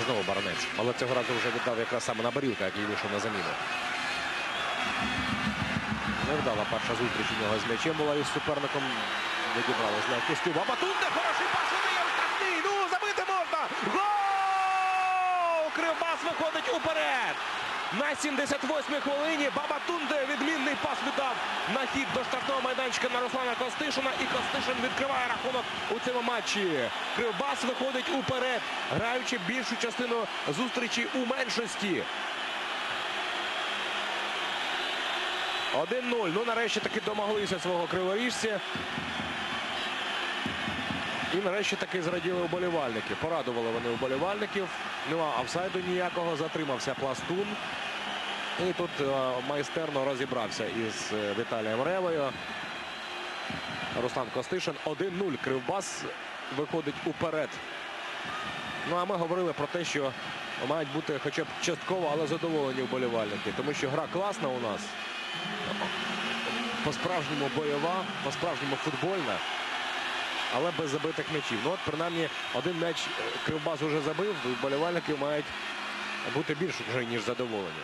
І знову Баранець. Але цього разу вже віддав якраз саме на Барілка, який вийшов на заміну. Невдала перша зустріч у нього з м'ячем була із суперником. Відібралась на кістю. Бабатунде, хороший пас видає штрафний. Ну, забити можна. Гол! Кривбас виходить уперед. На 78-й хвилині Бабатунде відмінний пас віддав на хід до штрафного майданчика на Руслана Костишина. І Костишин відкриває рахунок у цьому матчі. Кривбас виходить уперед, граючи більшу частину зустрічі у меншості. 1-0. Ну, нарешті таки домоглися свого криворіжця. І нарешті таки зраділи вболівальники. Порадували вони вболівальників. Ну а офсайду ніякого затримався пластун. І тут е, майстерно розібрався із е, Віталієм Ревою. Руслан Костишин 1-0. Кривбас виходить уперед. Ну а ми говорили про те, що мають бути хоча б частково, але задоволені вболівальники. Тому що гра класна у нас. По-справжньому бойова, по-справжньому футбольна, але без забитих м'ячів. Ну от принаймні один м'яч е, Кривбас уже забив, і вболівальники мають бути більш вже ніж задоволені.